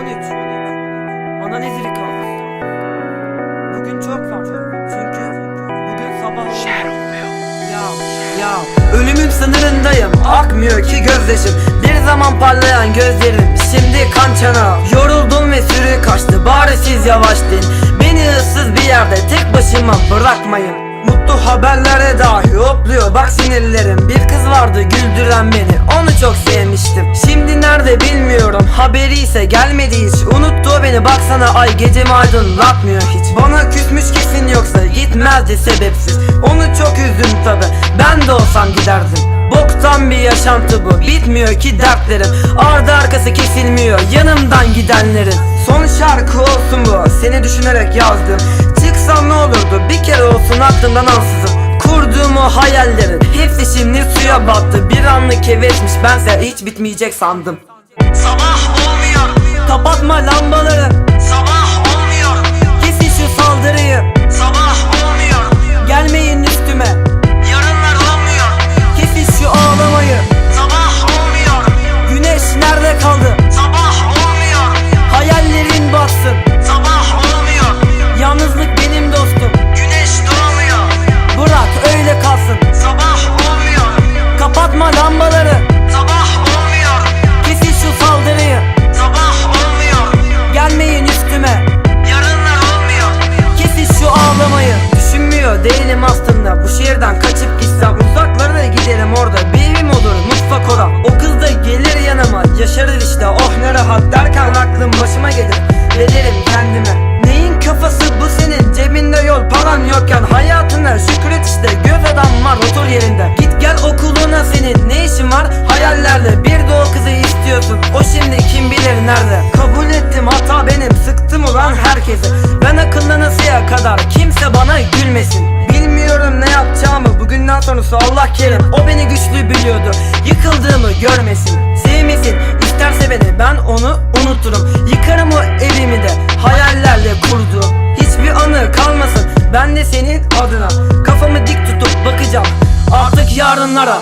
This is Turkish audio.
13 Analizli kaldı. Bugün çok farklı Çünkü bugün sabah. Ya ya. Ölümün sınırındayım. Akmıyor ki gözyaşım. Bir zaman parlayan gözlerim. Şimdi kan çanağı Yoruldum ve sürü kaçtı. Bari siz yavaş din. Beni ıssız bir yerde tek başıma bırakmayın. Mutlu haberlere dahi hopluyor. Bak sinirlerim. Bir kız vardı güldüren beni. Onu çok sevmiştim. Şimdi nerede bilmiyorum haberi ise gelmedi hiç. Unuttu beni baksana ay gecemi aydınlatmıyor hiç. Bana küsmüş kesin yoksa gitmezdi sebepsiz. Onu çok üzdüm tabi ben de olsam giderdim. Boktan bir yaşantı bu bitmiyor ki dertlerim. Ardı arkası kesilmiyor yanımdan gidenlerin. Son şarkı olsun bu seni düşünerek yazdım. Çıksam ne olurdu bir kere olsun aklımdan ansızın. Kurduğum o hayallerin hepsi şimdi suya battı. Bir anlık hevesmiş bense hiç bitmeyecek sandım Kapatma lambaları sabah olmuyor, kesin şu saldırıyı paran yokken Hayatına şükret işte. Göz adam var otur yerinde. Git gel okuluna senin. Ne işin var? Hayallerle Bir de o kızı istiyorsun. O şimdi kim bilir nerede? Kabul ettim hata benim. Sıktım ulan herkese Ben akıllanasıya kadar Kimse bana gülmesin. Bilmiyorum ne yapacağımı. Bugünden sonrası Allah kerim. O beni güçlü biliyordu Yıkıldığımı görmesin. Sevmesin. İsterse beni Ben onu unuturum senin adına. Kafamı dik tutup bakacağım. Artık yarınlara